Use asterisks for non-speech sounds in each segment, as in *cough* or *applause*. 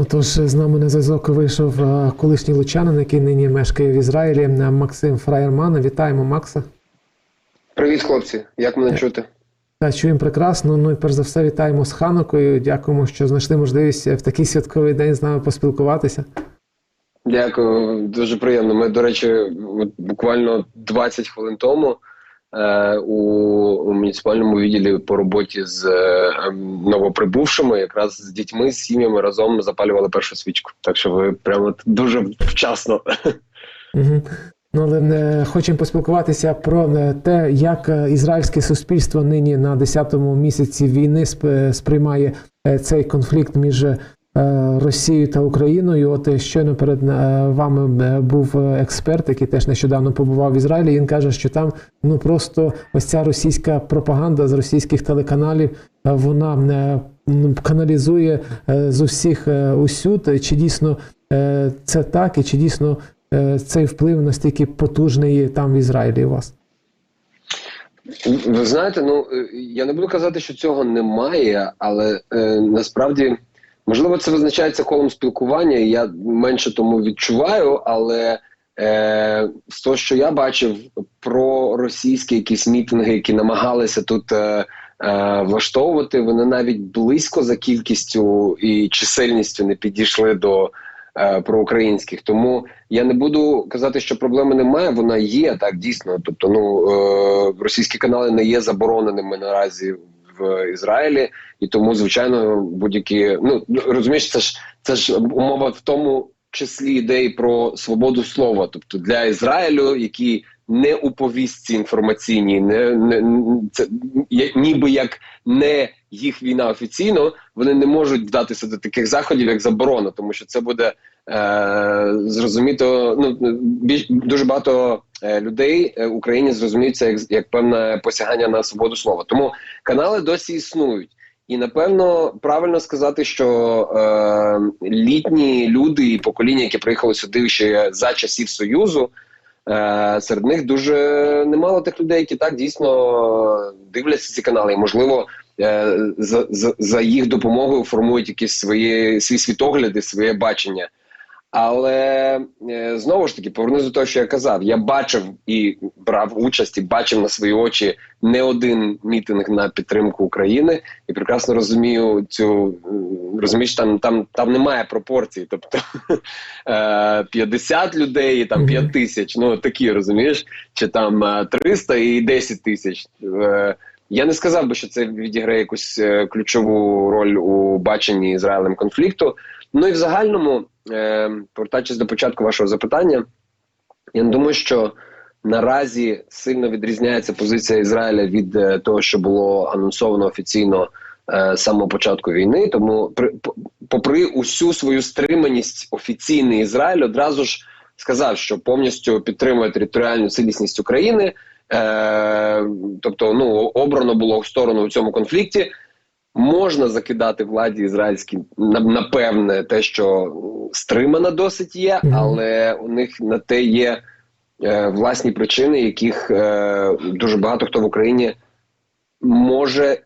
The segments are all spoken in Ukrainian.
Отож, з нами на зв'язок вийшов е, колишній лучанин, який нині мешкає в Ізраїлі, е, Максим Фраєрман. Вітаємо Макса. Привіт, хлопці. Як мене чути? Та чуємо прекрасно. Ну і перш за все вітаємо з Ханукою. Дякуємо, що знайшли можливість в такий святковий день з нами поспілкуватися. Дякую, дуже приємно. Ми, до речі, от буквально 20 хвилин тому е, у, у муніципальному відділі по роботі з е, ем, новоприбувшими, якраз з дітьми, з сім'ями разом запалювали першу свічку. Так що ви прямо дуже вчасно. Ну, але е, хочемо поспілкуватися про е, те, як е, ізраїльське суспільство нині на 10-му місяці війни сп- сприймає е, цей конфлікт між е, Росією та Україною. От е, щойно перед е, вами е, був е, експерт, який теж нещодавно побував в Ізраїлі. Він каже, що там ну просто ось ця російська пропаганда з російських телеканалів е, вона е, каналізує е, з усіх е, усюд. Чи дійсно е, це так, і чи дійсно е, цей вплив настільки потужний там в Ізраїлі у вас? Ви знаєте, ну е, я не буду казати, що цього немає, але е, насправді можливо це визначається колом спілкування. і Я менше тому відчуваю, але е, з того, що я бачив про російські якісь мітинги, які намагалися тут. Е, е, Влаштовувати вони навіть близько за кількістю і чисельністю не підійшли до е, проукраїнських. Тому я не буду казати, що проблеми немає. Вона є так дійсно. Тобто, ну е, російські канали не є забороненими наразі в Ізраїлі, і тому, звичайно, будь-які ну розумієш, це ж це ж умова в тому числі ідеї про свободу слова, тобто для Ізраїлю, які не у повістці інформаційній, не, не це ніби як не їх війна офіційно, вони не можуть вдатися до таких заходів, як заборона, тому що це буде е, зрозуміто. Ну більш дуже багато людей е, в Україні зрозуміють це як, як певне посягання на свободу слова. Тому канали досі існують. І напевно правильно сказати, що е, літні люди і покоління, які приїхали сюди ще за часів Союзу, е, серед них дуже немало тих людей, які так дійсно дивляться ці канали. І можливо, е, за, за, за їх допомогою формують якісь свої свій світогляди, своє бачення. Але е, знову ж таки повернусь до того, що я казав. Я бачив і брав участь, і бачив на свої очі не один мітинг на підтримку України, і прекрасно розумію цю розумієш, там там там немає пропорцій. Тобто *laughs* е, 50 людей, і там Мгм. 5 тисяч. Ну такі розумієш, чи там е, 300 і 10 тисяч. Я не сказав би, що це відіграє якусь е, ключову роль у баченні Ізраїлем конфлікту. Ну і в загальному, е, повертаючись до початку вашого запитання, я не думаю, що наразі сильно відрізняється позиція Ізраїля від е, того, що було анонсовано офіційно з самого початку війни. Тому, при, попри усю свою стриманість, офіційний Ізраїль одразу ж сказав, що повністю підтримує територіальну цілісність України. Е, тобто, ну обрано було сторону в цьому конфлікті. Можна закидати владі ізраїльській напевне те, що стримана досить є, але у них на те є е, власні причини, яких е, дуже багато хто в Україні може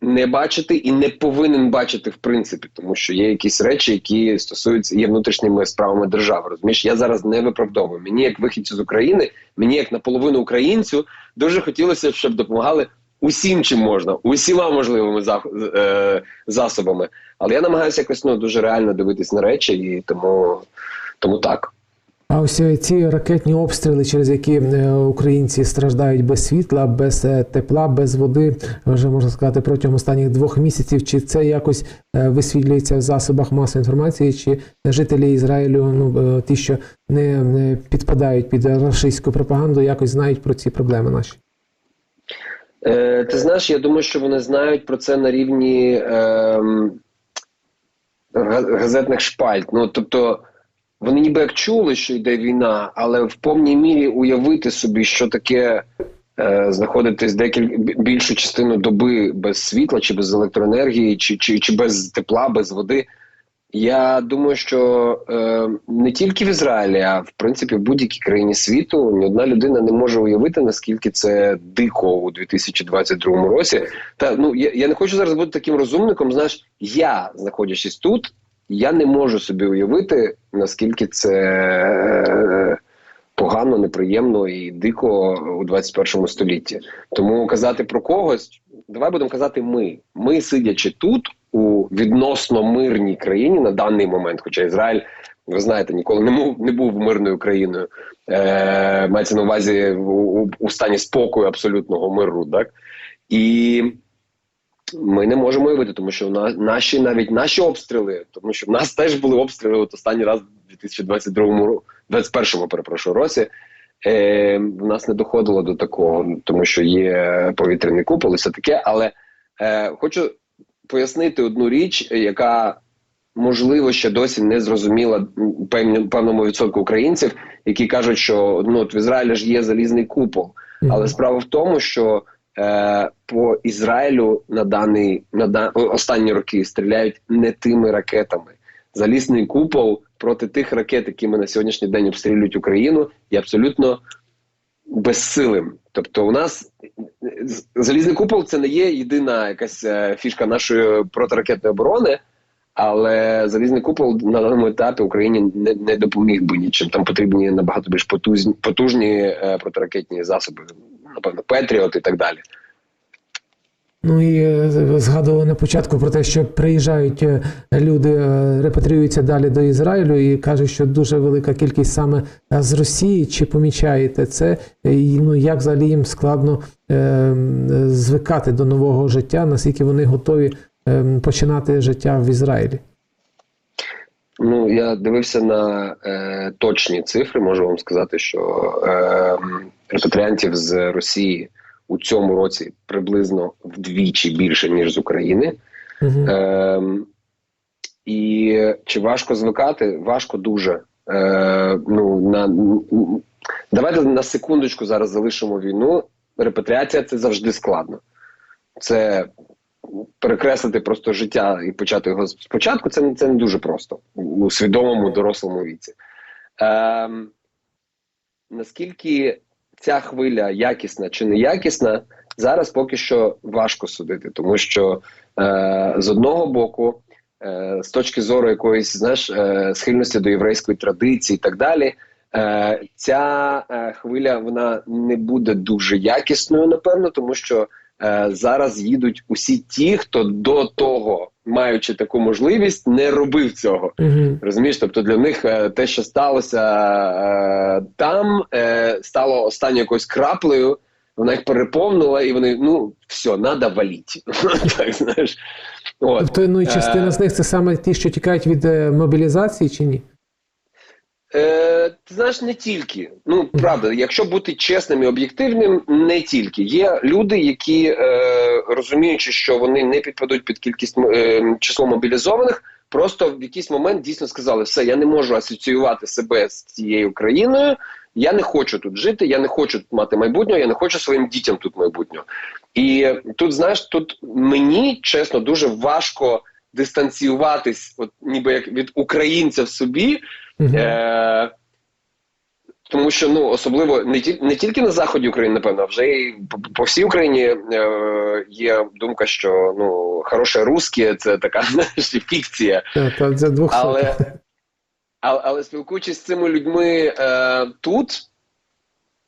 не бачити і не повинен бачити в принципі, тому що є якісь речі, які стосуються є внутрішніми справами держави. Розумієш, я зараз не виправдовую. Мені, як вихідцю з України, мені як наполовину українцю, дуже хотілося б, щоб допомагали усім, чим можна, усіма можливими е, засобами. Але я намагаюся якось ну дуже реально дивитись на речі, і тому, тому так. А ось е, ці ракетні обстріли, через які е, українці страждають без світла, без е, тепла, без води, вже можна сказати, протягом останніх двох місяців. Чи це якось е, висвітлюється в засобах масової інформації, чи жителі Ізраїлю, ну е, ті, що не, підпадають під рашистську пропаганду, якось знають про ці проблеми наші? Е, ти знаєш, я думаю, що вони знають про це на рівні ем, газетних шпальт. Ну тобто, вони ніби як чули, що йде війна, але в повній мірі уявити собі, що таке е, знаходитись декілька більшу частину доби без світла, чи без електроенергії, чи, чи, чи без тепла, без води. Я думаю, що е, не тільки в Ізраїлі, а в принципі в будь-якій країні світу ні одна людина не може уявити, наскільки це дико у 2022 році. Та ну я, я не хочу зараз бути таким розумником. Знаєш, я знаходячись тут, я не можу собі уявити, наскільки це е, погано, неприємно і дико у 21 столітті. Тому казати про когось, давай будемо казати ми. Ми, сидячи тут, у відносно мирній країні на даний момент, хоча Ізраїль, ви знаєте, ніколи не був, не був мирною країною. Е, мається на увазі у, у, у стані спокою абсолютного миру, так? І ми не можемо уявити, тому що на, наші навіть наші обстріли, тому що в нас теж були обстріли от останній раз у 2022 ро- 21 перепрошую році. Е, в нас не доходило до такого, тому що є повітряний купол і все таке. Але е, хочу пояснити одну річ, яка можливо ще досі не зрозуміла певному відсотку українців, які кажуть, що ну от в Ізраїлі ж є залізний купол. Але справа в тому, що е, по Ізраїлю на даний на да, останні роки стріляють не тими ракетами. Залізний купол проти тих ракет, якими на сьогоднішній день обстрілюють Україну, є абсолютно безсилим. Тобто, у нас залізний купол це не є єдина якась е, фішка нашої протиракетної оборони. Але залізний купол на даному етапі Україні не, не допоміг би нічим. Там потрібні набагато більш потужні, потужні е, протиракетні засоби, напевно, Петріот і так далі. Ну і е, згадували на початку про те, що приїжджають е, люди, е, репатріюються далі до Ізраїлю і кажуть, що дуже велика кількість саме з Росії. Чи помічаєте це? І ну як взагалі їм складно е, звикати до нового життя? Наскільки вони готові е, починати життя в Ізраїлі? Ну я дивився на е, точні цифри. Можу вам сказати, що е, репатріантів з Росії у цьому році приблизно вдвічі більше ніж з України. Угу. Ем, і чи важко звикати? Важко дуже. Е, ну, на, давайте на секундочку зараз залишимо війну. Репатріація це завжди складно. Це перекреслити просто життя і почати його спочатку. Це, це не дуже просто у свідомому дорослому віці. Ем, наскільки ця хвиля якісна чи неякісна, зараз поки що важко судити, тому що е, з одного боку, е, з точки зору якоїсь знаєш, е, схильності до єврейської традиції і так далі, е, ця е, хвиля вона не буде дуже якісною, напевно, тому що зараз їдуть усі ті, хто до того, маючи таку можливість, не робив цього. Угу. Розумієш, тобто для них е, те, що сталося е, там, е, стало останньою якоюсь краплею. Вона їх переповнила, і вони ну все, надо валіть. *laughs* так знаєш. От. Тобто, ну і частина Е, з них це саме ті, що тікають від е, мобілізації, чи ні? Е, ти знаєш, не тільки. Ну правда, якщо бути чесним і об'єктивним, не тільки є люди, які е, розуміючи, що вони не підпадуть під кількість е, число мобілізованих, просто в якийсь момент дійсно сказали: все, я не можу асоціювати себе з цією країною. Я не хочу тут жити, я не хочу тут мати майбутнього, я не хочу своїм дітям тут майбутнього. І тут, знаєш, тут мені чесно дуже важко дистанціюватись, от ніби як від українця в собі. Угу. Е, тому що ну особливо не ті, не тільки на заході України, напевно, а вже й по, по всій Україні е, є думка, що ну хороше русське це така *laughs* знаєш, фікція. За 200. Але, але, але спілкуючись з цими людьми е, тут,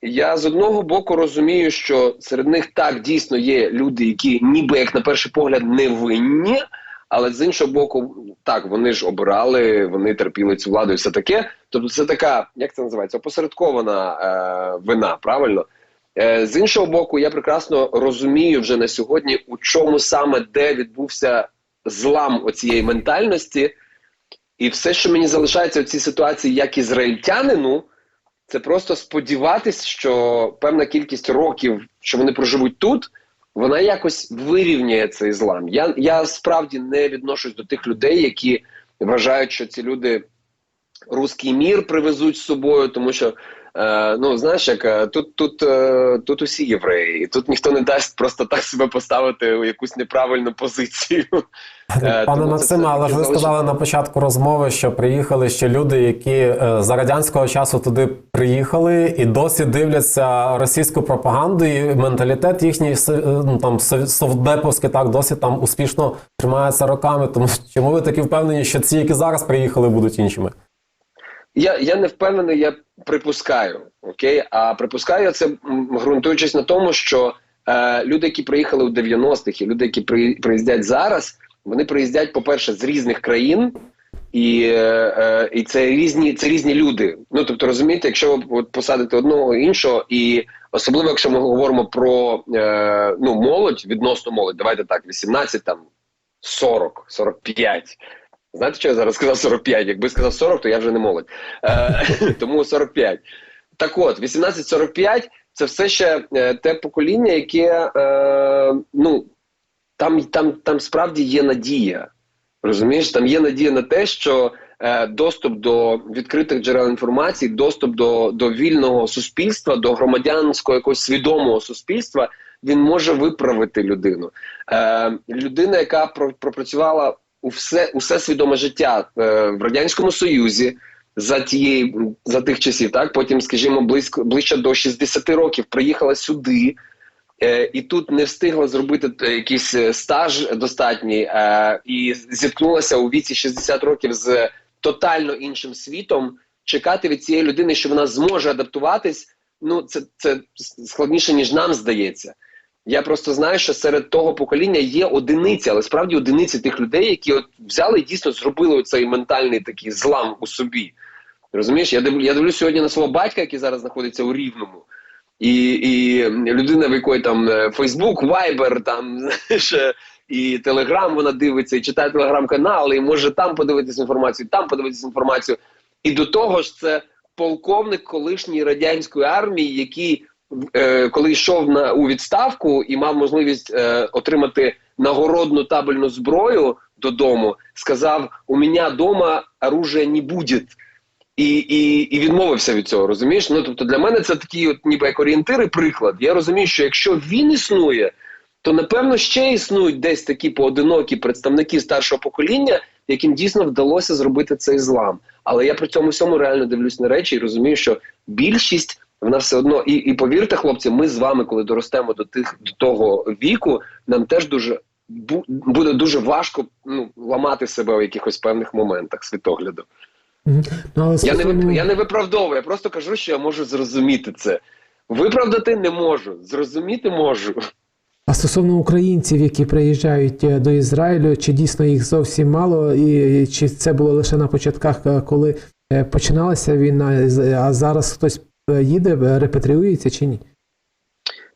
я з одного боку розумію, що серед них так дійсно є люди, які ніби як на перший погляд не винні. Але з іншого боку, так вони ж обирали, вони терпіли цю владу і все таке. Тобто, це така, як це називається, опосередкована е, вина, правильно? Е, з іншого боку, я прекрасно розумію вже на сьогодні, у чому саме де відбувся злам оцієї ментальності, і все, що мені залишається в цій ситуації, як ізраїльтянину, це просто сподіватись, що певна кількість років, що вони проживуть тут, вона якось вирівняє цей злам. Я, я справді не відношусь до тих людей, які вважають, що ці люди руський мір привезуть з собою, тому що Е, ну знаєш, як е, тут, тут, е, тут усі євреї, і тут ніхто не дасть просто так себе поставити у якусь неправильну позицію. *laughs* Пане Максиме, але ж ви сказали на початку розмови, що приїхали ще люди, які за радянського часу туди приїхали і досі дивляться російську пропаганду, і менталітет їхній ну, там совдеповський так досі там успішно тримається роками. Тому чому ви такі впевнені, що ці, які зараз приїхали, будуть іншими? Я, я не впевнений, я припускаю. Окей, а припускаю це ґрунтуючись на тому, що е, люди, які приїхали у 90-х, і люди, які при, приїздять зараз, вони приїздять, по-перше, з різних країн, і, е, е, і це різні це різні люди. Ну тобто, розумієте, якщо ви от посадите одного іншого, і особливо, якщо ми говоримо про е, ну молодь, відносно молодь, давайте так, 18, там 40, 45. Знаєте, що я зараз сказав 45? Якби сказав 40, то я вже не молодь. Е, *laughs* тому 45. Так от, 18-45 це все ще е, те покоління, яке е, ну там, там, там справді є надія. Розумієш, там є надія на те, що доступ до відкритих джерел інформації, доступ до, до вільного суспільства, до громадянського якогось свідомого суспільства, він може виправити людину. Людина, яка пропрацювала у все, усе свідоме життя е, в радянському союзі за тієї за тих часів, так потім, скажімо, близько ближче до 60 років приїхала сюди. Е, і тут не встигла зробити е, якийсь стаж достатній і зіткнулася у віці 60 років з тотально іншим світом. Чекати від цієї людини, що вона зможе адаптуватись, ну це, це складніше ніж нам здається. Я просто знаю, що серед того покоління є одиниці, але справді одиниці тих людей, які от взяли і дійсно зробили цей ментальний такий злам у собі. Розумієш, я дивлю, я дивлюсь сьогодні на свого батька, який зараз знаходиться у Рівному. І, і людина, в якої там Фейсбук, Вайбер, там *laughs* знаєш, е, і Телеграм вона дивиться, і читає телеграм-канали, і може там подивитися інформацію, там подивитися інформацію. І до того ж, це полковник колишньої радянської армії, який е, коли йшов на у відставку і мав можливість е, отримати нагородну табельну зброю додому, сказав: у мене вдома оружия не буде. І, і, і відмовився від цього, розумієш? Ну тобто для мене це такий, от ніби як орієнтир і приклад. Я розумію, що якщо він існує, то напевно ще існують десь такі поодинокі представники старшого покоління, яким дійсно вдалося зробити цей злам. Але я при цьому всьому реально дивлюсь на речі і розумію, що більшість вона все одно, і, і повірте, хлопці, ми з вами, коли доростемо до тих до того віку, нам теж дуже буде дуже важко ну, ламати себе у якихось певних моментах світогляду. Ну, але Я не, я не виправдовую, я просто кажу, що я можу зрозуміти це. Виправдати не можу, зрозуміти можу. А стосовно українців, які приїжджають е, до Ізраїлю, чи дійсно їх зовсім мало, і чи це було лише на початках, е, коли е, починалася війна, а зараз хтось їде, е, репатріюється чи ні?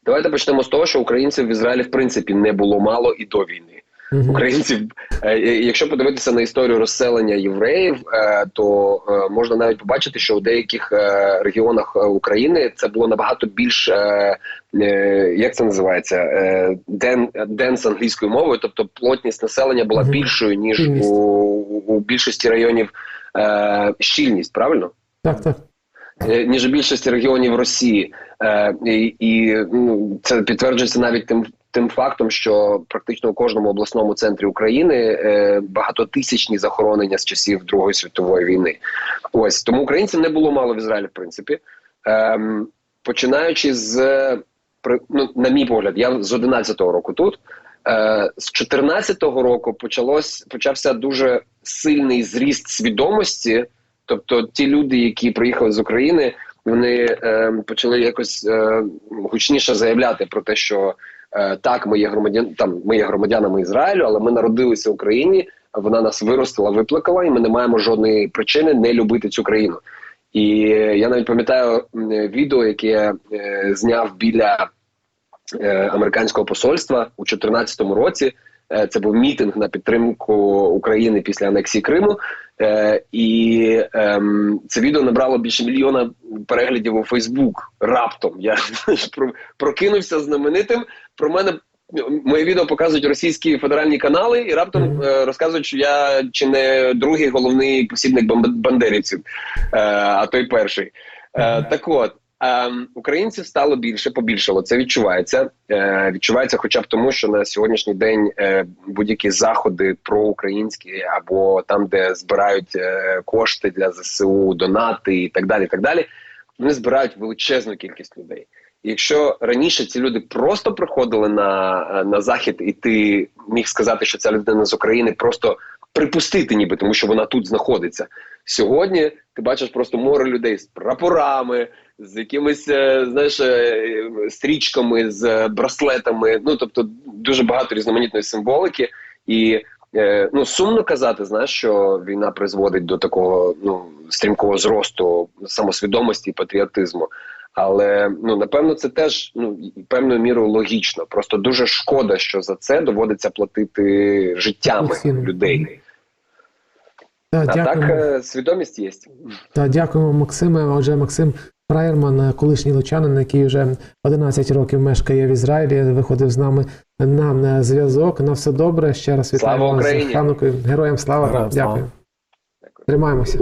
Давайте почнемо з того, що українців в Ізраїлі в принципі не було мало і до війни. Мгм. Українців, е, е, якщо подивитися на історію розселення євреїв, е, то е, можна навіть побачити, що у деяких е, регіонах е, України це було набагато більш е, е, як це називається е, ден, денс англійською мовою, тобто плотність населення була більшою ніж у, у більшості районів е, щільність, правильно? Так, так. Е, ніж у більшості регіонів Росії, е, і, і ну, це підтверджується навіть тим тим фактом, що практично у кожному обласному центрі України е, багатотисячні захоронення з часів Другої світової війни. Ось тому українців не було мало в Ізраїлі, в принципі. Ем, починаючи з ну, на мій погляд, я з 11-го року тут. Е, з 14-го року почалось почався дуже сильний зріст свідомості. Тобто, ті люди, які приїхали з України, вони е, почали якось е, гучніше заявляти про те, що е, так, ми є громадян, там ми є громадянами Ізраїлю, але ми народилися в Україні. Вона нас виростила, виплакала, і ми не маємо жодної причини не любити цю країну. І я навіть пам'ятаю відео, яке я е, зняв біля е, американського посольства у 2014 році. Е, Це був мітинг на підтримку України після анексії Криму. Е, і ем, це відео набрало більше мільйона переглядів у Фейсбук. Раптом я прокинувся знаменитим. Про мене моє відео показують російські федеральні канали, і раптом е, розказують, що я чи не другий головний посібник бандерівців, а той перший. Так от. Ем, українців стало більше, побільшало. Це відчувається. Е, відчувається, хоча б тому, що на сьогоднішній день е, будь-які заходи проукраїнські або там, де збирають е, кошти для ЗСУ, донати і так далі. так далі, вони збирають величезну кількість людей. Якщо раніше ці люди просто приходили на, на захід, і ти міг сказати, що ця людина з України просто припустити, ніби тому, що вона тут знаходиться. Сьогодні ти бачиш просто море людей з прапорами, з якимись е, знаєш е, стрічками, з браслетами. Ну тобто дуже багато різноманітної символики, і е, ну сумно казати, знаєш, що війна призводить до такого ну стрімкого зросту самосвідомості і патріотизму. Але ну напевно це теж ну певною мірою логічно. Просто дуже шкода, що за це доводиться платити життями людей. Да, А так дякуємо. е, свідомість є. Та дякуємо, Максиме. Отже, Максим Фраєрман, колишній лучанин, який вже 11 років мешкає в Ізраїлі, виходив з нами на на зв'язок. На все добре. Ще раз вітаємо з Ханукою. Героям слава. Героям слава. Дякую. Тримаємося.